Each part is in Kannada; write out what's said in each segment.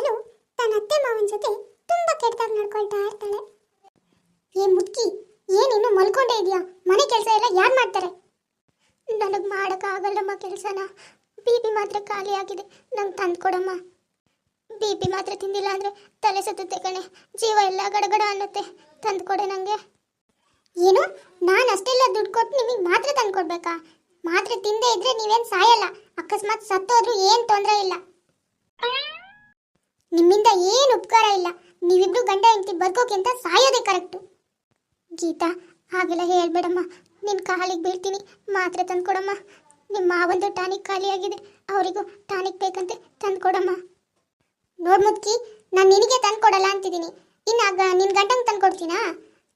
ಯಾವಾಗಲೂ ತನ್ನ ಅತ್ತೆ ಮಾವನ ಜೊತೆ ತುಂಬಾ ಕೆಟ್ಟದಾಗಿ ನಡ್ಕೊಳ್ತಾ ಇರ್ತಾಳೆ. ಏ ಮುದ್ಕಿ ಏನಿನ್ನು ಮಲ್ಕೊಂಡೇ ಇದೆಯಾ? ಮನೆ ಕೆಲಸ ಎಲ್ಲ ಯಾರು ಮಾಡ್ತಾರೆ? ನನಗೆ ಮಾಡೋಕ್ಕಾಗಲ್ಲಮ್ಮ ಕೆಲಸನ. ಬಿ ಪಿ ಮಾತ್ರ ಖಾಲಿ ಆಗಿದೆ. ನಂಗೆ ತಂದು ಕೊಡಮ್ಮ. ಬಿ ಪಿ ಮಾತ್ರ ತಿಂದಿಲ್ಲ ಅಂದರೆ ತಲೆ ಸುತ್ತುತ್ತೆ ಕಣೆ. ಜೀವ ಎಲ್ಲ ಗಡಗಡ ಅನ್ನುತ್ತೆ. ತಂದು ಕೊಡೆ ನನಗೆ ಏನು? ನಾನು ಅಷ್ಟೆಲ್ಲ ದುಡ್ಡು ಕೊಟ್ಟು ನಿಮಗೆ ಮಾತ್ರ ತಂದು ಕೊಡ್ಬೇಕಾ? ಮಾತ್ರೆ ತಿಂದೇ ಇದ್ರೆ ನೀವೇನು ಸಾಯಲ್ಲ. ಅಕಸ್ಮಾತ್ ಸತ್ತೋದ್ರೂ ಏನು ತೊಂದರೆ ಇಲ್ಲ. ನಿಮ್ಮಿಂದ ಏನು ಉಪಕಾರ ಇಲ್ಲ? ನೀವಿಬ್ರು ಗಂಡ ಹೆಂಡತಿ ಅಂತ ಸಾಯೋದೇ ಕರೆಕ್ಟು. ಗೀತಾ, ಹಾಗೆಲ್ಲ ಹೇಳ್ಬೇಡಮ್ಮ. ನಿನ್ನ ಕಾಲಿಗೆ ಬೀಳ್ತೀನಿ. ಮಾತ್ರೆ ತಂದ್ಕೊಡಮ್ಮ. ನಿಮ್ಮ ಮಾವಂದು ಟಾನಿಕ್ ಖಾಲಿಯಾಗಿದೆ. ಅವರಿಗೂ ಟಾನಿಕ್ ಬೇಕಂತೆ ತಂದ್ಕೊಡಮ್ಮ. ನೋಡ್ ಮುದ್ಕಿ ನಾನು ನಿನಗೆ ತಂದ್ಕೊಡಲ್ಲ ಅಂತಿದ್ದೀನಿ. ಇನ್ನು ನಿನ್ನ ಗಂಡಂಗೆ ತಂದು ಕೊಡ್ತೀನಾ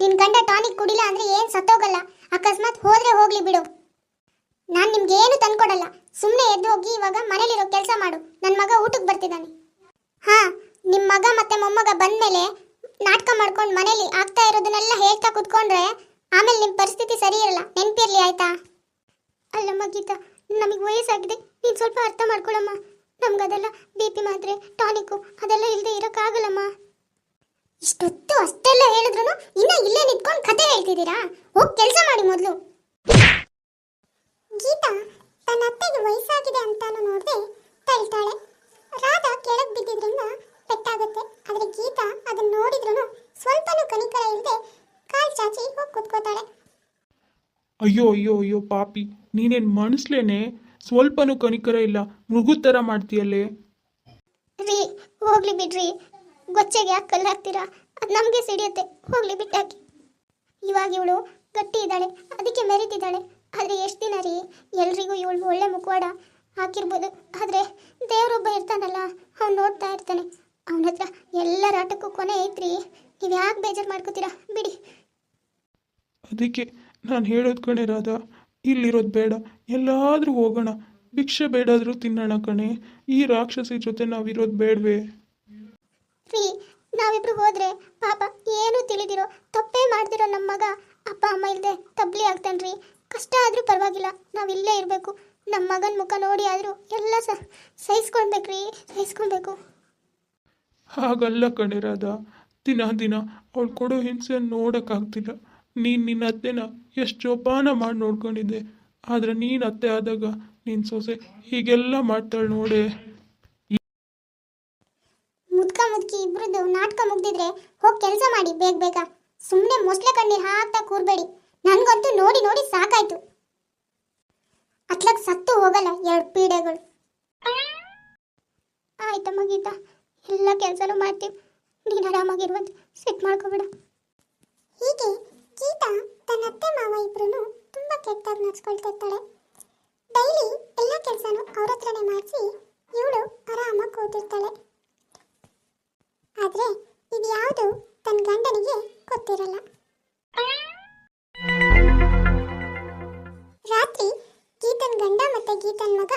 ನಿನ್ನ ಗಂಡ ಟಾನಿಕ್ ಕುಡಿಲ್ಲ ಅಂದರೆ ಏನು ಸತ್ತೋಗಲ್ಲ? ಅಕಸ್ಮಾತ್ ಹೋದರೆ ಹೋಗಲಿ ಬಿಡು. ನಾನು ನಿಮ್ಗೆ ಏನು ತಂದ್ಕೊಡಲ್ಲ. ಸುಮ್ಮನೆ ಎದ್ದು ಹೋಗಿ ಇವಾಗ ಮನೇಲಿರೋ ಕೆಲಸ ಮಾಡು. ನನ್ನ ಮಗ ಊಟಕ್ಕೆ ಬರ್ತಿದ್ದಾನೆ. ಹಾ ನಿಮ್ಮ ಮಗ ಮತ್ತೆ ಮೊಮ್ಮಗ ಬಂದ್ಮೇಲೆ ನಾಟಕ ಮಾಡ್ಕೊಂಡು ಮನೇಲಿ ಆಗ್ತಾ ಇರೋದನ್ನೆಲ್ಲ ಹೇಳ್ತಾ ಕುತ್ಕೊಂಡ್ರೆ ಆಮೇಲೆ ನಿಮ್ಮ ಪರಿಸ್ಥಿತಿ ಸರಿ ಇರಲ್ಲ. ನೆನಪಿರಲಿ, ಆಯ್ತಾ? ಅಲ್ಲಮ್ಮ ಗೀತಾ, ನಮಗೆ ವಯಸ್ಸಾಗಿದೆ. ನೀನು ಸ್ವಲ್ಪ ಅರ್ಥ ಮಾಡ್ಕೊಳಮ್ಮ. ನಮ್ಗದೆಲ್ಲ ಬಿ ಪಿ ಮಾತ್ರೆ, ಟಾನಿಕ್ಕು ಅದೆಲ್ಲ ಇಲ್ಲದೆ ಇರೋಕ್ಕಾಗಲ್ಲಮ್ಮ. ಇಷ್ಟೊತ್ತು ಅಷ್ಟೆಲ್ಲ ಹೇಳಿದ್ರು ಇನ್ನೂ ಇಲ್ಲೇ ನಿಂತ್ಕೊಂಡು ಕತೆ ಹೇಳ್ತಿದ್ದೀರಾ? ಹೋಗಿ ಕೆಲಸ ಮಾಡಿ ಮೊದಲು. ಗೀತಾ, ತನ್ನ ಅತ್ತೆಗೆ ವಯಸ್ಸಾಗಿದೆ ಅಂತಾನು ನೋಡದೆ ತಳ್ತಾಳೆ ರಾಧಾ ಕೆಳಗ್ ಬಿದ್ದಿದ್ರಿಂದ ಪೆಟ್ಟಾಗುತ್ತೆ ಆದ್ರೆ ಗೀತಾ ಅದನ್ನ ನೋಡಿದ್ರು ಸ್ವಲ್ಪನೂ ಕನಿಕರ ಇಲ್ಲದೆ ಕಾಲ್ ಚಾಚಿ ಹೋಗಿ ಕುತ್ಕೋತಾಳೆ ಅಯ್ಯೋ ಅಯ್ಯೋ ಅಯ್ಯೋ ಪಾಪಿ. ನೀನೇನು ಮನಸ್ಲೇನೆ? ಸ್ವಲ್ಪನೂ ಕನಿಕರ ಇಲ್ಲ. ಮೃಗು ಥರ ಮಾಡ್ತೀಯಲ್ಲೇ? ರೀ ಹೋಗ್ಲಿ ಬಿಡ್ರಿ. ಗೊಚ್ಚೆಗೆ ಯಾಕೆ ಕಲ್ಲು ಹಾಕ್ತೀರಾ? ಅದು ನಮಗೆ ಸಿಡಿಯುತ್ತೆ. ಹೋಗ್ಲಿ ಬಿಟ್ಟಾಕಿ ಇವಾಗ ಇವಳು ಗಟ್ಟಿ ಇದ್ದಾಳೆ. ಅದಕ್ಕೆ ಮೆರಿತಿದ್ದಾಳೆ. ಆದರೆ ಎಷ್ಟು ದಿನ ರೀ? ಎಲ್ರಿಗೂ ಇವಳು ಒಳ್ಳೆ ಮುಖವಾಡ ಹಾಕಿರ್ಬೋದು. ಆದರೆ ದೇವರೊಬ್ಬ ಇರ್ತಾನಲ್ಲ ಅವ್ನು ನೋಡ್ತಾ ಇರ್ತಾನೆ. ಅವನ ಹತ್ರ ಎಲ್ಲರ ಆಟಕ್ಕೂ ಕೊನೆ ಐತ್ರಿ. ನೀವು ಯಾಕೆ ಬೇಜಾರು ಮಾಡ್ಕೋತೀರಾ? ಬಿಡಿ. ಅದಕ್ಕೆ ನಾನು ಹೇಳೋದು ಕಣೆ ರಾಧ ಇಲ್ಲಿರೋದು ಬೇಡ. ಎಲ್ಲಾದರೂ ಹೋಗೋಣ. ಭಿಕ್ಷೆ ಬೇಡಾದರೂ ತಿನ್ನೋಣ ಕಣೆ. ಈ ರಾಕ್ಷಸಿ ಜೊತೆ ನಾವಿರೋದು ಬೇಡವೇ. ರೀ ನಾವಿಬ್ರು ಹೋದ್ರೆ ಪಾಪ ಏನು ತಿಳಿದಿರೋ ತಪ್ಪೇ ಮಾಡ್ದಿರೋ ನಮ್ಮ ಮಗ ಅಪ್ಪ ಅಮ್ಮ ಇಲ್ಲದೆ ತಬ್ಲಿ ಆಗ್ತಾನ್ರಿ ಕಷ್ಟ ಆದರೂ ಪರವಾಗಿಲ್ಲ ನಾವು ಇಲ್ಲೇ ಇರಬೇಕು. ನಮ್ಮ ಮಗನ ಮುಖ ನೋಡಿ ಆದರೂ ಎಲ್ಲ ಸ ಸಹಿಸ್ಕೊಳ್ಬೇಕ್ರಿ ಸಹಿಸ್ಕೊಳ್ಬೇಕು. ಹಾಗಲ್ಲ ಕಣೆ ರಾಧ. ದಿನ ದಿನ ಅವಳು ಕೊಡೋ ಹಿಂಸೆ ನೋಡೋಕ್ಕಾಗ್ತಿಲ್ಲ. ನೀನು ನಿನ್ನ ಅತ್ತೆನ ಎಷ್ಟು ಜೋಪಾನ ಮಾಡಿ ನೋಡ್ಕೊಂಡಿದ್ದೆ. ಆದರೆ ನೀನು ಅತ್ತೆ ಆದಾಗ ನಿನ್ನ ಸೊಸೆ ಹೀಗೆಲ್ಲ ಮಾಡ್ತಾಳೆ ನೋಡೆ. ಮುದ್ಕ ಮುದ್ಕಿ ಇಬ್ರದ್ದು ನಾಟಕ ಮುಗ್ದಿದ್ರೆ ಹೋಗಿ ಕೆಲಸ ಮಾಡಿ ಬೇಗ ಬೇಗ. ಸುಮ್ಮನೆ ಮೊಸಳೆ ಕಣ್ಣೀರು ಹಾಕ್ತಾ ಕೂರ್ಬೇಡಿ. ನನಗಂತೂ ನೋಡಿ ನೋಡಿ ಸಾಕಾಯ್ತು. ಅತ್ಲಕ್ ಸತ್ತು ಹೋಗಲ್ಲ ಎರಡು ಪೀಡೆಗಳು. ಆಯ್ತಮ್ಮ ಗೀತಾ ಎಲ್ಲ ಕೆಲಸನೂ ಮಾಡ್ತೀವಿ. ನೀನು ಆರಾಮಾಗಿರುವಂತ ಸೆಟ್ ಮಾಡ್ಕೋಬೇಡ. ಹೀಗೆ ಗೀತಾ ತನ್ನ ಅತ್ತೆ ಮಾವ ಇಬ್ರು ತುಂಬಾ ಕೆಟ್ಟಾಗಿ ನಡ್ಸ್ಕೊಳ್ತಾ ಇರ್ತಾಳೆ ಡೈಲಿ ಎಲ್ಲ ಕೆಲಸನೂ ಅವ್ರ ಹತ್ರನೇ ಮಾಡಿಸಿ ಇವಳು ಆರಾಮಾಗಿ ಕೂತಿರ್ತಾಳೆ. ಆದ್ರೆ ಇದು ಯಾವುದು ತನ್ನ ಗಂಡನಿಗೆ ಗೊತ್ತಿರಲ್ಲ. ರಾತ್ರಿ ಗೀತನ್ ಗಂಡ ಮತ್ತೆ ಗೀತನ್ ಮಗ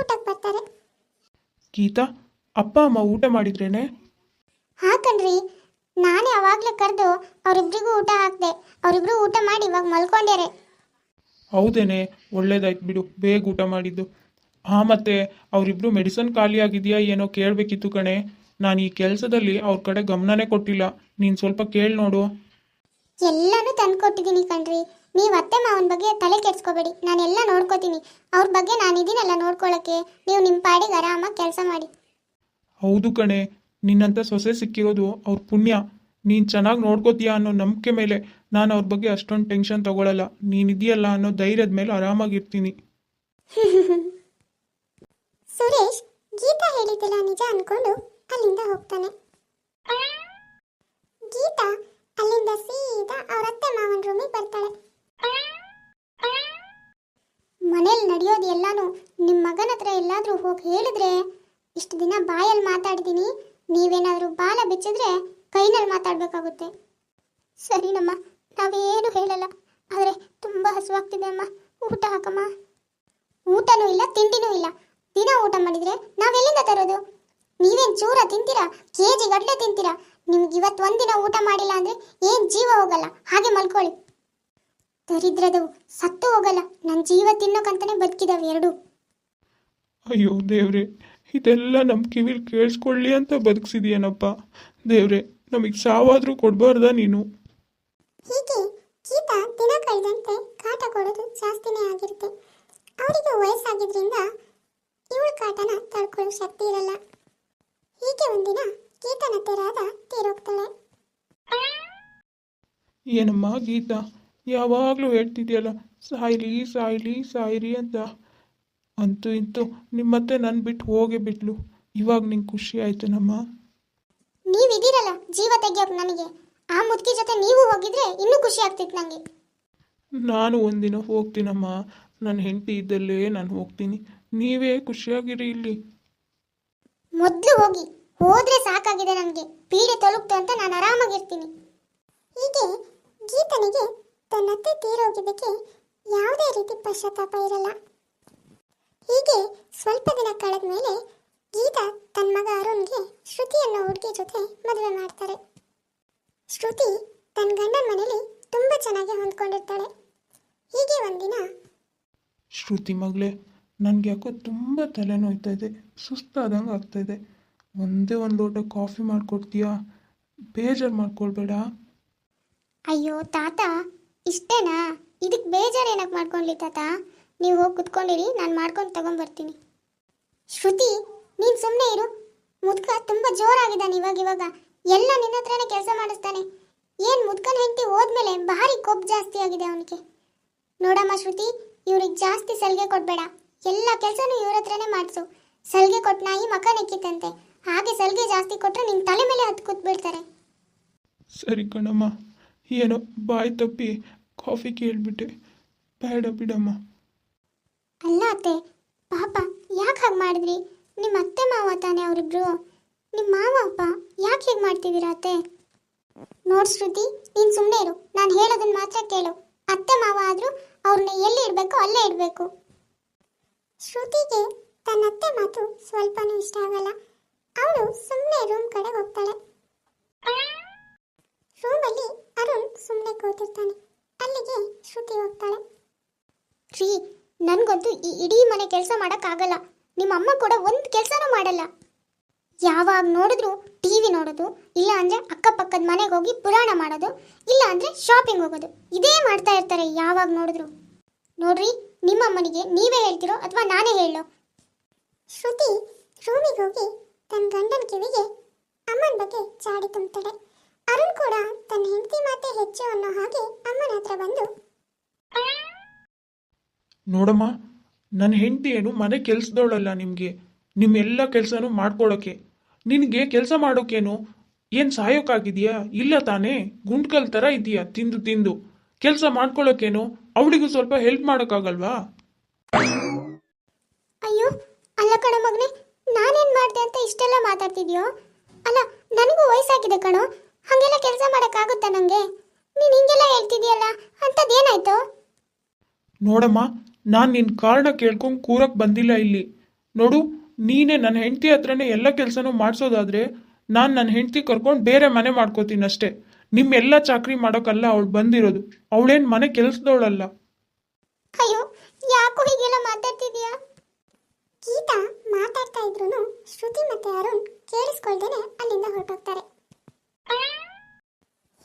ಊಟಕ್ಕೆ ಬರ್ತಾರೆ. ಗೀತಾ ಅಪ್ಪ ಅಮ್ಮ ಊಟ ಮಾಡಿದ್ರೇನೆ? ಹಾಕಣ್ರಿ ನಾನೇ ಅವಾಗ್ಲೇ ಕರೆದು ಅವರಿಬ್ಬರಿಗೂ ಊಟ ಹಾಕಿದೆ. ಅವರಿಬ್ರು ಊಟ ಮಾಡಿ ಇವಾಗ ಮಲ್ಕೊಂಡ್ಯಾರೆ ಹೌದೇನೆ ಒಳ್ಳೇದಾಯ್ತು ಬಿಡು ಬೇಗ ಊಟ ಮಾಡಿದ್ದು. ಹಾಂ ಮತ್ತೆ ಅವರಿಬ್ರು ಮೆಡಿಸನ್ ಖಾಲಿ ಆಗಿದೆಯಾ ಏನೋ ಕೇಳಬೇಕಿತ್ತು ಕಣೆ. ನಾನು ಈ ಕೆಲಸದಲ್ಲಿ ಅವ್ರ ಕಡೆ ಗಮನನೇ ಕೊಟ್ಟಿಲ್ಲ. ನೀನು ಸ್ವಲ್ಪ ಕೇಳಿ ನೋಡು. ಎಲ್ಲಾನು ತಂದ್ಕೊಟ್ಟಿದ್ದೀನಿ ಕಣ್ರಿ. ನೀವು ಅತ್ತೆ ಮಾವನ ಬಗ್ಗೆ ತಲೆ ಕೆಡ್ಸ್ಕೋಬೇಡಿ. ನಾನೆಲ್ಲ ನೋಡ್ಕೋತೀನಿ. ಅವ್ರ ಬಗ್ಗೆ ನಾನಿದ್ದೀನಲ್ಲ ನೋಡ್ಕೊಳ್ಳೋಕ್ಕೆ ನೀವು ನಿಮ್ಮ ಪಾಡಿಗೆ ಆರಾಮಾಗಿ ಕೆಲಸ ಮಾಡಿ. ಹೌದು ಕಣೆ ನಿನ್ನಂಥ ಸೊಸೆ ಸಿಕ್ಕಿರೋದು ಅವ್ರ ಪುಣ್ಯ. ನೀನು ಚೆನ್ನಾಗಿ ನೋಡ್ಕೋತೀಯ ಅನ್ನೋ ನಂಬಿಕೆ ಮೇಲೆ ನಾನು ಅವ್ರ ಬಗ್ಗೆ ಅಷ್ಟೊಂದು ಟೆನ್ಷನ್ ತಗೊಳ್ಳಲ್ಲ ನೀನಿದೆಯಲ್ಲ ಅನ್ನೋ ಧೈರ್ಯದ ಮೇಲೆ ಆರಾಮಾಗಿರ್ತೀನಿ. ಸುರೇಶ್, ಗೀತಾ ಹೇಳಿದ್ದೆಲ್ಲ ನಿಜ ಅನ್ಕೊಂಡು ಅಲ್ಲಿಂದ ಹೋಗ್ತಾನೆ. ಗೀತಾ ಅಲ್ಲಿಂದ ಸೀದಾ ಅವ್ರ ಅತ್ತೆ ಮಾವನ ರೂಮಿಗೆ ಬರ್ತಾಳೆ. ಮನೇಲಿ ನಡೆಯೋದು ಎಲ್ಲಾನು ನಿಮ್ಮ ಮಗನ ಹತ್ರ ಎಲ್ಲಾದ್ರೂ ಹೋಗಿ ಹೇಳಿದ್ರೆ ಇಷ್ಟು ದಿನ ಬಾಯಲ್ಲಿ ಮಾತಾಡಿದ್ದೀನಿ ನೀವೇನಾದರೂ ಬಾಲ ಬೆಚ್ಚಿದ್ರೆ ಕೈನಲ್ಲಿ ಮಾತಾಡಬೇಕಾಗುತ್ತೆ. ಸರಿನಮ್ಮ ನಾವೇನು ಹೇಳಲ್ಲ. ಆದರೆ ತುಂಬ ಹಸುವಾಗ್ತಿದೆ ಅಮ್ಮ. ಊಟ ಹಾಕಮ್ಮ. ಊಟನೂ ಇಲ್ಲ, ತಿಂಡಿನೂ ಇಲ್ಲ. ದಿನ ಊಟ ಮಾಡಿದ್ರೆ ನಾವೆಲ್ಲಿಂದ ತರೋದು? ನೀವೇನು ಚೂರ ತಿಂತೀರಾ? ಕೆ ಜಿ ಗಡ್ಲೆ ತಿಂತೀರಾ? ನಿಮ್ಗೆ ಇವತ್ತು ಒಂದಿನ ಊಟ ಮಾಡಿಲ್ಲ ಅಂದರೆ ಏನು ಜೀವ ಹೋಗಲ್ಲ? ಹಾಗೆ ಮಲ್ಕೊಳ್ಳಿ. ದರಿದ್ರದವು ಸತ್ತು ಹೋಗಲ್ಲ. ನನ್ನ ಜೀವ ತಿನ್ನೋಕಂತಾನೆ ಬದುಕಿದಾವೆ ಎರಡು. ಅಯ್ಯೋ ದೇವ್ರೆ ಇದೆಲ್ಲ ನಮ್ಮ ಕಿವಿಲಿ ಕೇಳಿಸ್ಕೊಳ್ಳಿ ಅಂತ ಬದುಕಿಸಿದೀಯನಪ್ಪ. ದೇವ್ರೆ ನಮಗೆ ಸಾವಾದರೂ ಕೊಡಬಾರ್ದ ನೀನು? ಹೀಗೆ ಗೀತಾ ದಿನ ಕಳೆದಂತೆ ಕಾಟ ಕೊಡೋದು ಜಾಸ್ತಿನೇ ಆಗಿರುತ್ತೆ. ಅವರಿಗೆ ವಯಸ್ಸಾಗಿದ್ರಿಂದ ಇವಳ ಕಾಟನ ತಡ್ಕೊಳ್ಳೋ ಶಕ್ತಿ ಇರಲ್ಲ. ಹೀಗೆ ಒಂದಿನ ಗೀತನ ತೆರಾದ ತೀರೋಗ್ತಾಳೆ. ಏನಮ್ಮ ಗೀತಾ ಯಾವಾಗಲೂ ಹೇಳ್ತಿದ್ಯಲ್ಲ ಸಾಯ್ಲಿ ಸಾಯ್ಲಿ ಸಾಯ್ರಿ ಅಂತ. ಅಂತೂ ಇಂತೂ ನಿಮ್ಮತ್ತೆ ನನ್ನ ಬಿಟ್ಟು ಹೋಗೇ ಬಿಟ್ಲು. ಇವಾಗ ನಿಂಗೆ ಖುಷಿ ಆಯ್ತೇನಮ್ಮ ನೀವಿದ್ದೀರಲ್ಲ ಜೀವ ತೆಗಿಯೋಕ್ ನನಗೆ. ಆ ಮುದುಕಿ ಜೊತೆ ನೀವು ಹೋಗಿದ್ರೆ ಇನ್ನೂ ಖುಷಿ ಆಗ್ತಿತ್ತು ನನಗೆ ನಾನು ಒಂದಿನ ಹೋಗ್ತೀನಮ್ಮ. ನನ್ನ ಹೆಂಡತಿ ಇದ್ದಲ್ಲೇ ನಾನು ಹೋಗ್ತೀನಿ. ನೀವೇ ಖುಷಿಯಾಗಿರಿ ಇಲ್ಲಿ. ಮೊದಲು ಹೋಗಿ. ಹೋದ್ರೆ ಸಾಕಾಗಿದೆ ನನಗೆ. ಪೀಡೆ ತೊಲಗ್ತು ಅಂತ ನಾನು ಆರಾಮಾಗಿರ್ತೀನಿ. ಹೀಗೆ ಗೀತನಿಗೆ ತನ್ನತ್ತೆ ತೀರೋಗಿದ್ದಕ್ಕೆ ಯಾವುದೇ ರೀತಿ ಪಶ್ಚಾತ್ತಾಪ ಇರಲ್ಲ. ಹೀಗೆ ಸ್ವಲ್ಪ ದಿನ ಕಳೆದ ಮೇಲೆ ಗೀತಾ ತನ್ನ ಮಗ ಅರುಣ್ಗೆ ಶ್ರುತಿ ಅನ್ನೋ ಹುಡುಗಿ ಜೊತೆ ಮದುವೆ ಮಾಡ್ತಾರೆ. ಶ್ರುತಿ ತನ್ನ ಗಂಡನ ಮನೇಲಿ ತುಂಬ ಚೆನ್ನಾಗಿ ಹೊಂದ್ಕೊಂಡಿರ್ತಾಳೆ. ಹೀಗೆ ಒಂದಿನ ಶ್ರುತಿ ಮಗಳೇ ನನಗೆ ಯಾಕೋ ತುಂಬ ತಲೆನೋಯ್ತಾ ಇದೆ ಸುಸ್ತಾದಂಗೆ ಇದೆ. ಒಂದೇ ಒಂದು ಲೋಟ ಕಾಫಿ ಮಾಡಿಕೊಡ್ತೀಯಾ? ಬೇಜಾರು ಮಾಡ್ಕೊಳ್ಬೇಡ. ಅಯ್ಯೋ ತಾತ ಇಷ್ಟೇನಾ? ಇದಕ್ಕೆ ಬೇಜಾರು ಏನಕ್ಕೆ ಮಾಡ್ಕೊಂಡ್ಲಿ ತಾತ? ನೀವು ಹೋಗಿ ಕುತ್ಕೊಂಡಿರಿ, ನಾನು ಮಾಡ್ಕೊಂಡು ತಗೊಂಬರ್ತೀನಿ. ಶ್ರುತಿ, ನೀನು ಸುಮ್ಮನೆ ಇರು. ಮುದ್ಕ ತುಂಬ ಜೋರಾಗಿದ್ದಾನೆ ಇವಾಗ ಇವಾಗ. ಎಲ್ಲ ನಿನ್ನ ಹತ್ರನೇ ಕೆಲಸ ಮಾಡಿಸ್ತಾನೆ. ಏನು ಮುದ್ಕನ ಹೆಂಡತಿ ಹೋದ್ಮೇಲೆ ಭಾರಿ ಕೊಬ್ಬು ಜಾಸ್ತಿ ಆಗಿದೆ ಅವನಿಗೆ. ನೋಡಮ್ಮ ಶ್ರುತಿ, ಇವ್ರಿಗೆ ಜಾಸ್ತಿ ಸಲಿಗೆ ಕೊಡಬೇಡ. ಎಲ್ಲ ಕೆಲಸನೂ ಇವ್ರ ಹತ್ರನೇ ಮಾಡಿಸು. ಸಲಿಗೆ ಕೊಟ್ಟು ನಾಯಿ ಮಕ ನೆಕ್ಕಿತಂತೆ. ಹಾಗೆ ಸಲಿಗೆ ಜಾಸ್ತಿ ಕೊಟ್ಟರೆ ನಿನ್ನ ತಲೆ ಮೇಲೆ ಹತ್ತು ಕೂತ್ಬಿಡ್ತಾರೆ. ಸರಿ ಕಣಮ್ಮ. ಏನೋ ಬಾಯಿ ತಪ್ಪಿ ಕಾಫಿ ಕೇಳಿಬಿಟ್ಟೆ. ಬೇಡ ಬಿಡಮ್ಮ. ಅಲ್ಲ ಅತ್ತೆ. ಪಾಪ, ಯಾಕೆ ಹಾಗೆ ಮಾಡಿದ್ರಿ? ನಿಮ್ಮ ಅತ್ತೆ ಮಾವ ತಾನೇ ಅವರಿಬ್ರು. ನಿಮ್ಮ ಮಾವ, ಅಪ್ಪ, ಯಾಕೆ ಹೀಗೆ ಮಾಡ್ತಿದ್ದೀರಾ ಅತ್ತೆ? ನೋಡ್ ಶ್ರುತಿ, ನೀನು ಸುಮ್ಮನೆ ಇರು. ನಾನು ಹೇಳೋದನ್ನ ಮಾತ್ರ ಕೇಳು. ಅತ್ತೆ ಮಾವ ಆದರೂ ಅವ್ರನ್ನ ಎಲ್ಲಿ ಇಡಬೇಕು, ಅಲ್ಲೇ ಇಡಬೇಕು. ಶ್ರುತಿಗೆ ತನ್ನ ಅತ್ತೆ ಮಾತು ಸ್ವಲ್ಪನೂ ಇಷ್ಟ ಆಗಲ್ಲ. ಅವಳು ಸುಮ್ಮನೆ ರೂಮ್ ಕಡೆ ಹೋಗ್ತಾಳೆ. ರೂಮಲ್ಲಿ ಅರುಣ್ ಸುಮ್ಮನೆ ಕೂತಿರ್ತಾನೆ. ಅಲ್ಲಿಗೆ ಶ್ರುತಿ ಹೋಗ್ತಾಳೆ. ರೀ ನನಗಂತೂ ಈ ಇಡೀ ಮನೆ ಕೆಲಸ ಮಾಡೋಕ್ಕಾಗಲ್ಲ. ನಿಮ್ಮ ಅಮ್ಮ ಕೂಡ ಒಂದು ಕೆಲಸನೂ ಮಾಡಲ್ಲ. ಯಾವಾಗ ನೋಡಿದ್ರು ಟಿ ವಿ ನೋಡೋದು, ಇಲ್ಲ ಅಂದರೆ ಅಕ್ಕಪಕ್ಕದ ಮನೆಗೆ ಹೋಗಿ ಪುರಾಣ ಮಾಡೋದು, ಇಲ್ಲ ಅಂದರೆ ಶಾಪಿಂಗ್ ಹೋಗೋದು. ಇದೇ ಮಾಡ್ತಾ ಇರ್ತಾರೆ ಯಾವಾಗ ನೋಡಿದ್ರು. ನೋಡ್ರಿ ನಿಮ್ಮ ಅಮ್ಮನಿಗೆ ನೀವೇ ಹೇಳ್ತಿರೋ ಅಥವಾ ನಾನೇ ಹೇಳೋ? ಶ್ರುತಿ ರೂಮಿಗೆ ಹೋಗಿ ತನ್ನ ಗಂಡನ ಕಿವಿಗೆ ಅಮ್ಮನ ಬಗ್ಗೆ ಚಾಡಿ ತುಂಬುತ್ತಾಳೆ ಅರುಣ್ ಕೂಡ ತನ್ನ ಹೆಂಡತಿ ಮಾತೆ ಹೆಚ್ಚು ಅನ್ನೋ ಹಾಗೆ ಅಮ್ಮನ ಹತ್ರ ಬಂದು ನೋಡಮ್ಮ ನನ್ನ ಹೆಂಡತಿ ಏನು ಮನೆ ಕೆಲಸದವಳಲ್ಲ ನಿಮಗೆ. ನಿಮ್ಮೆಲ್ಲ ಕೆಲಸನೂ ಮಾಡ್ಕೊಳ್ಳೋಕೆ ನಿನಗೆ ಕೆಲಸ ಮಾಡೋಕ್ಕೇನು ಏನು ಸಾಯೋಕ್ಕಾಗಿದೆಯಾ ಇಲ್ಲ ತಾನೇ. ಗುಂಡ್ಕಲ್ ಥರ ಇದೆಯಾ ತಿಂದು ತಿಂದು. ಕೆಲಸ ಮಾಡ್ಕೊಳ್ಳೋಕೇನು ಅವಳಿಗೂ ಸ್ವಲ್ಪ ಹೆಲ್ಪ್ ಮಾಡೋಕ್ಕಾಗಲ್ವಾ? ಅಯ್ಯೋ ಅಲ್ಲ ಕಣ ಮಗನೇ ನಾನೇನು ಮಾಡ್ದೆ ಅಂತ ಇಷ್ಟೆಲ್ಲ ಮಾತಾಡ್ತಿದ್ಯೋ? ಅಲ್ಲ ನನಗೂ ವಯಸ್ಸಾಗಿದೆ ಕಣೋ. ಹಾಗೆಲ್ಲ ಕೆಲಸ ಮಾಡೋಕ್ಕಾಗುತ್ತಾ ನನಗೆ ನೀನು ಹಿಂಗೆಲ್ಲ ಹೇಳ್ತಿದ್ಯಲ್ಲ ಅಂಥದ್ದೇನಾಯ್ತು ನೋಡಮ್ಮ ನಾನು ನಿನ್ನ ಕಾರಣ ಕೇಳ್ಕೊಂಡು ಕೂರಕ್ಕೆ ಬಂದಿಲ್ಲ ಇಲ್ಲಿ. ನೋಡು, ನೀನೇ ನನ್ನ ಹೆಂಡತಿ ಹತ್ರನೇ ಎಲ್ಲ ಕೆಲಸನೂ ಮಾಡಿಸೋದಾದರೆ ನಾನು ನನ್ನ ಹೆಂಡತಿ ಕರ್ಕೊಂಡು ಬೇರೆ ಮನೆ ಮಾಡ್ಕೋತೀನಿ ಅಷ್ಟೇ. ನಿಮ್ಮೆಲ್ಲ ಚಾಕ್ರಿ ಮಾಡೋಕ್ಕಲ್ಲ ಅವಳು ಬಂದಿರೋದು. ಅವಳೇನು ಮನೆ ಕೆಲಸದವಳಲ್ಲ. ಯಾಕೋ ಹೀಗೆಲ್ಲ ಮಾತಾಡ್ತಾ ಶ್ರುತಿ ಮತ್ತೆ ಅರುಣ್ ಕೇಳಿಸ್ಕೊಳ್ದೇನೆ ಅಲ್ಲಿಂದ ಹೊರಟೋಗ್ತಾರೆ.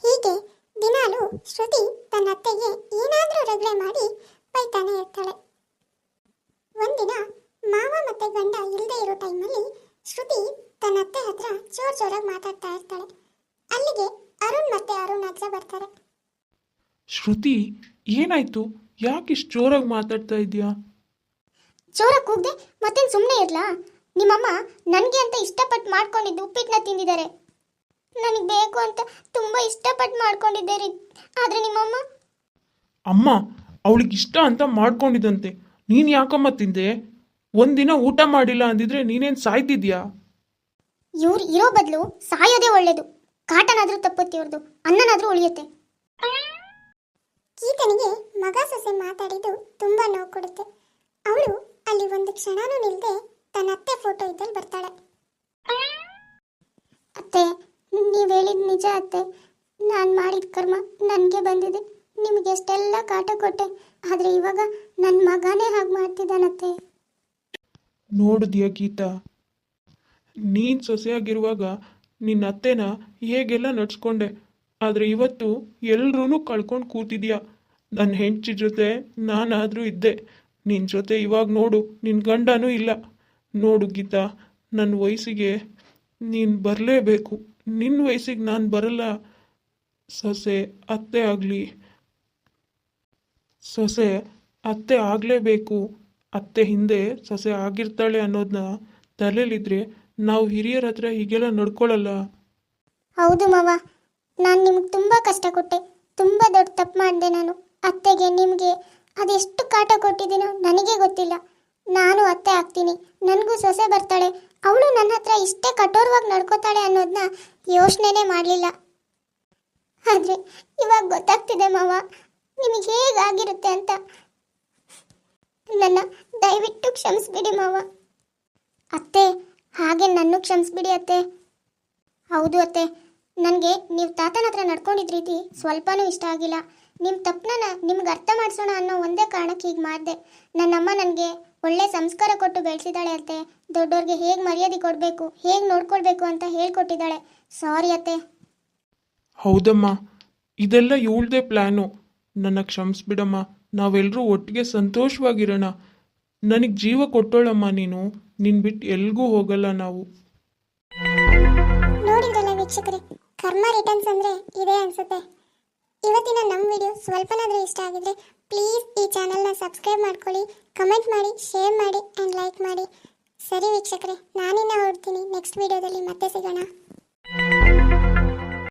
ಹೀಗೆ ದಿನಾಲು ಶ್ರುತಿ ತನ್ನ ಅತ್ತೆಗೆ ಏನಾದರೂ ರಗಳೆ ಮಾಡಿ ಬೈತಾನೆ ಇರ್ತಾಳೆ. ಒಂದಿನ ಮಾವ ಮತ್ತೆ ಗಂಡ ಇಲ್ಲದೆ ಇರೋ ಟೈಮಲ್ಲಿ ಶ್ರುತಿ ತನ್ನ ಅತ್ತೆ ಹತ್ರ ಜೋರ್ ಜೋರಾಗಿ ಮಾತಾಡ್ತಾ ಇರ್ತಾಳೆ. ಅಲ್ಲಿಗೆ ಅರುಣ್ ಮತ್ತೆ ಅರುಣ್ ಹತ್ರ ಬರ್ತಾರೆ. ಶ್ರುತಿ ಏನಾಯ್ತು? ಯಾಕೆ ಇಷ್ಟು ಜೋರಾಗಿ ಮಾತಾಡ್ತಾ ಇದೀಯಾ ಜೋರಾಗಿ ಕೂಗ್ದೆ ಮತ್ತೇನು ಸುಮ್ಮನೆ ಇರ್ಲಾ? ನಿಮ್ಮಮ್ಮ ನನಗೆ ಅಂತ ಇಷ್ಟಪಟ್ಟು ಮಾಡ್ಕೊಂಡಿದ್ದು ಉಪ್ಪಿಟ್ಟನ್ನ ತಿಂದಿದ್ದಾರೆ. ನನಗೆ ಬೇಕು ಅಂತ ತುಂಬ ಇಷ್ಟಪಟ್ಟು ಮಾಡ್ಕೊಂಡಿದ್ದೆ ರೀ ಆದರೆ ನಿಮ್ಮಮ್ಮ? ಅಮ್ಮ ಅವಳಿಗೆ ಇಷ್ಟ ಅಂತ ಮಾಡ್ಕೊಂಡಿದ್ದಂತೆ. ನೀನು ಯಾಕಮ್ಮ ತಿಂದೆ? ಒಂದಿನ ಊಟ ಮಾಡಿಲ್ಲ ಅಂದಿದ್ರೆ ನೀನೇನು ಸಾಯ್ತಿದ್ಯಾ? ಇವ್ರು ಇರೋ ಬದಲು ಸಾಯೋದೇ ಒಳ್ಳೇದು. ಕಾಟನಾದ್ರೂ ತಪ್ಪುತ್ತೆ ಇವ್ರದ್ದು ಅನ್ನನಾದ್ರೂ ಉಳಿಯುತ್ತೆ. ಕೀತನಿಗೆ ಮಗ ಸೊಸೆ ಮಾತಾಡಿದ್ದು ತುಂಬಾ ನೋವು ಕೊಡುತ್ತೆ. ಅವಳು ಅಲ್ಲಿ ಒಂದು ಕ್ಷಣನೂ ನಿಲ್ದೆ ತನ್ನ ಅತ್ತೆ ಫೋಟೋ ಇದ್ದಲ್ಲಿ ಬರ್ತಾಳೆ. ಅತ್ತೆ ನೀವು ಹೇಳಿದ ನಿಜ ಅತ್ತೆ. ನಾನು ಮಾಡಿದ ಕರ್ಮ ನನಗೆ ಬಂದಿದೆ. ನಿಮಗೆ ಎಷ್ಟೆಲ್ಲ ಕಾಟ ಕೊಟ್ಟೆ, ಆದರೆ ಇವಾಗ ನನ್ನ ಮಗನೇ ಹಾಗೆ ಮಾಡ್ತಿದ್ದಾನತ್ತೆ ನೋಡಿದ್ಯಾ ಗೀತಾ? ನೀನು ಸೊಸೆಯಾಗಿರುವಾಗ ನಿನ್ನ ಅತ್ತೆನ ಹೇಗೆಲ್ಲ ನಡ್ಸ್ಕೊಂಡೆ, ಆದರೆ ಇವತ್ತು ಎಲ್ರೂ ಕಳ್ಕೊಂಡು ಕೂತಿದ್ಯಾ? ನನ್ನ ಹೆಂಡತಿ ಜೊತೆ ನಾನಾದರೂ ಇದ್ದೆ ನಿನ್ನ ಜೊತೆ ಇವಾಗ ನೋಡು ನಿನ್ನ ಗಂಡನೂ ಇಲ್ಲ. ನೋಡು ಗೀತಾ ನನ್ನ ವಯಸ್ಸಿಗೆ ನೀನು ಬರಲೇಬೇಕು. ನಿನ್ನ ವಯಸ್ಸಿಗೆ ನಾನು ಬರಲ್ಲ. ಸೊಸೆ, ಅತ್ತೆ ಆಗಲಿ ಸೊಸೆ ಅತ್ತೆ ಆಗಲೇಬೇಕು, ಅತ್ತೆ ಹಿಂದೆ ಸೊಸೆ ಆಗಿರ್ತಾಳೆ ಅನ್ನೋದನ್ನ ತಲೆಯಲ್ಲಿದ್ರೆ ನಾವು ಹಿರಿಯರ ಹತ್ರ ಹೀಗೆಲ್ಲ ನಡ್ಕೊಳ್ಳಲ್ಲ ಹೌದು ಮಾವ, ನಾನು ನಿಮ್ಗೆ ತುಂಬ ಕಷ್ಟ ಕೊಟ್ಟೆ, ತುಂಬ ದೊಡ್ಡ ತಪ್ಪು ಮಾಡಿದೆ ನಾನು. ಅತ್ತೆಗೆ, ನಿಮಗೆ ಅದೆಷ್ಟು ಕಾಟ ಕೊಟ್ಟಿದ್ದೀನೋ ನನಗೆ ಗೊತ್ತಿಲ್ಲ. ನಾನು ಅತ್ತೆ ಆಗ್ತೀನಿ, ನನಗೂ ಸೊಸೆ ಬರ್ತಾಳೆ, ಅವಳು ನನ್ನ ಹತ್ರ ಇಷ್ಟೇ ಕಠೋರವಾಗಿ ನಡ್ಕೋತಾಳೆ ಅನ್ನೋದನ್ನ ಯೋಚನೆನೇ ಮಾಡಲಿಲ್ಲ. ಆದರೆ ಇವಾಗ ಗೊತ್ತಾಗ್ತಿದೆ ಮಾವ ನಿಮಗೆ ಹೇಗಾಗಿರುತ್ತೆ ಅಂತ. ನನ್ನ ದಯವಿಟ್ಟು ಕ್ಷಮಿಸ್ಬಿಡಿ ಮಾವ. ಅತ್ತೆ, ಹಾಗೆ ನನ್ನ ಕ್ಷಮಿಸ್ಬಿಡಿ ಅತ್ತೆ. ಹೌದು ಅತ್ತೆ, ನನಗೆ ನೀವು ತಾತನ ಹತ್ರ ನಡ್ಕೊಂಡಿದ್ದ ರೀತಿ ಸ್ವಲ್ಪನೂ ಇಷ್ಟ ಆಗಿಲ್ಲ. ನಿಮ್ಮ ತಪ್ಪನ ನಿಮ್ಗೆ ಅರ್ಥ ಮಾಡಿಸೋಣ ಅನ್ನೋ ಒಂದೇ ಕಾರಣಕ್ಕೆ ಹೀಗೆ ಮಾಡಿದೆ. ನನ್ನಮ್ಮ ನನಗೆ ಒಳ್ಳೆ ಸಂಸ್ಕಾರ ಕೊಟ್ಟು ಬೆಳೆಸಿದಾಳೆ ಅತ್ತೆ. ದೊಡ್ಡವ್ರಿಗೆ ಹೇಗೆ ಮರ್ಯಾದೆ ಕೊಡಬೇಕು, ಹೇಗೆ ನೋಡ್ಕೊಳ್ಬೇಕು ಅಂತ ಹೇಳ್ಕೊಟ್ಟಿದ್ದಾಳೆ. ಸಾರಿ ಅತ್ತೆ. ಹೌದಮ್ಮ, ಇದೆಲ್ಲ ಇವಳ್ದೇ ಪ್ಲ್ಯಾನು ನನ್ನ ಕ್ಷಮಿಸ್ಬಿಡಮ್ಮ ನಾವೆಲ್ಲರೂ ಒಟ್ಟಿಗೆ ಸಂತೋಷವಾಗಿರೋಣ. ನನಗೆ ಜೀವ ಕೊಟ್ಟೋಳಮ್ಮ ನೀನು, ನಿನ್ ಬಿಟ್ಟು ಎಲ್ಗೂ ಹೋಗಲ್ಲ ನಾವು. ನೋಡಿದ್ರಲ್ಲ ಕರ್ಮ ರಿಟರ್ನ್ಸ್ ಅಂದರೆ ಇದೇ ಅನಿಸುತ್ತೆ. ಇವತ್ತಿನ ನಮ್ಮ ವಿಡಿಯೋ ಸ್ವಲ್ಪನಾದರೂ ಇಷ್ಟ ಆಗಿದ್ರೆ ಪ್ಲೀಸ್ ಈ ಚಾನಲ್ನ ಸಬ್ಸ್ಕ್ರೈಬ್ ಮಾಡ್ಕೊಳ್ಳಿ ಕಮೆಂಟ್ ಮಾಡಿ ಶೇರ್ ಮಾಡಿ ಆ್ಯಂಡ್ ಲೈಕ್ ಮಾಡಿ. ಸರಿ ವೀಕ್ಷಕರೇ, ನಾನಿನ್ನ ಹೊರಡ್ತೀನಿ. ನೆಕ್ಸ್ಟ್ ವಿಡಿಯೋದಲ್ಲಿ ಮತ್ತೆ ಸಿಗೋಣ.